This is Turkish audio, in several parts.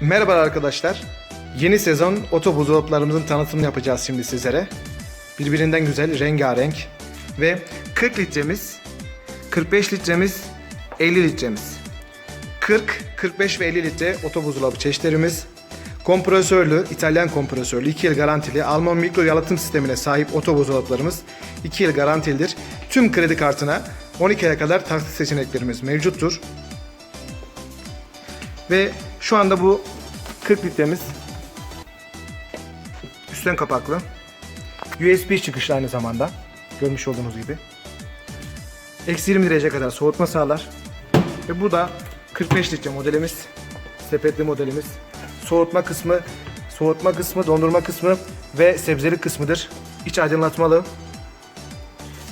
Merhaba arkadaşlar. Yeni sezon oto buzdolaplarımızın tanıtımını yapacağız şimdi sizlere. Birbirinden güzel, rengarenk ve 40 litremiz, 45 litremiz, 50 litremiz. 40, 45 ve 50 litre oto buzdolabı çeşitlerimiz. Kompresörlü, İtalyan kompresörlü, 2 yıl garantili, Alman mikro yalıtım sistemine sahip oto buzdolaplarımız 2 yıl garantilidir. Tüm kredi kartına 12 aya kadar taksit seçeneklerimiz mevcuttur. Ve şu anda bu 40 litremiz üstten kapaklı. USB çıkışlı aynı zamanda. Görmüş olduğunuz gibi. Eksi 20 derece kadar soğutma sağlar. Ve bu da 45 litre modelimiz. Sepetli modelimiz. Soğutma kısmı, soğutma kısmı, dondurma kısmı ve sebzeli kısmıdır. İç aydınlatmalı.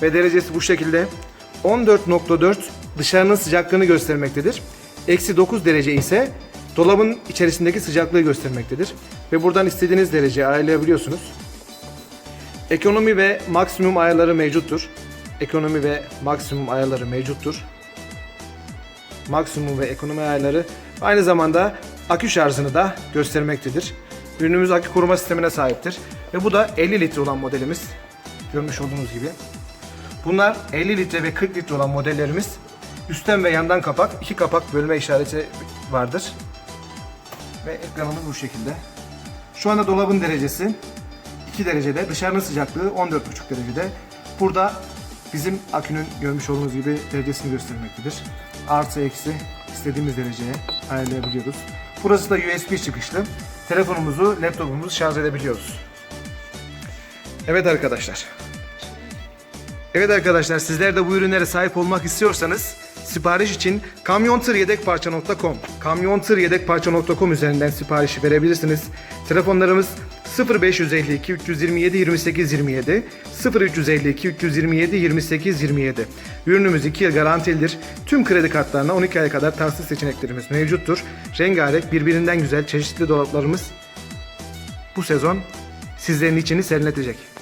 Ve derecesi bu şekilde. 14.4 dışarının sıcaklığını göstermektedir. Eksi 9 derece ise dolabın içerisindeki sıcaklığı göstermektedir. Ve buradan istediğiniz dereceye ayarlayabiliyorsunuz. Ekonomi ve maksimum ayarları mevcuttur. Ekonomi ve maksimum ayarları mevcuttur. Maksimum ve ekonomi ayarları aynı zamanda akü şarjını da göstermektedir. Ürünümüz akü koruma sistemine sahiptir. Ve bu da 50 litre olan modelimiz. Görmüş olduğunuz gibi. Bunlar 50 litre ve 40 litre olan modellerimiz. Üstten ve yandan kapak, iki kapak bölme işareti vardır. Ve ekranımız bu şekilde. Şu anda dolabın derecesi 2 derecede, dışarının sıcaklığı 14,5 derecede. Burada bizim akünün görmüş olduğunuz gibi derecesini göstermektedir. Artı eksi istediğimiz dereceye ayarlayabiliyoruz. Burası da USB çıkışlı. Telefonumuzu, laptopumuzu şarj edebiliyoruz. Evet arkadaşlar. Evet arkadaşlar sizler de bu ürünlere sahip olmak istiyorsanız sipariş için kamyontırYedekparça.com kamyontırYedekparça.com üzerinden siparişi verebilirsiniz. Telefonlarımız 0552 327 28 27 0352 327 28 27 Ürünümüz 2 yıl garantilidir. Tüm kredi kartlarına 12 aya kadar tahsis seçeneklerimiz mevcuttur. Rengarenk birbirinden güzel çeşitli dolaplarımız bu sezon sizlerin içini serinletecek.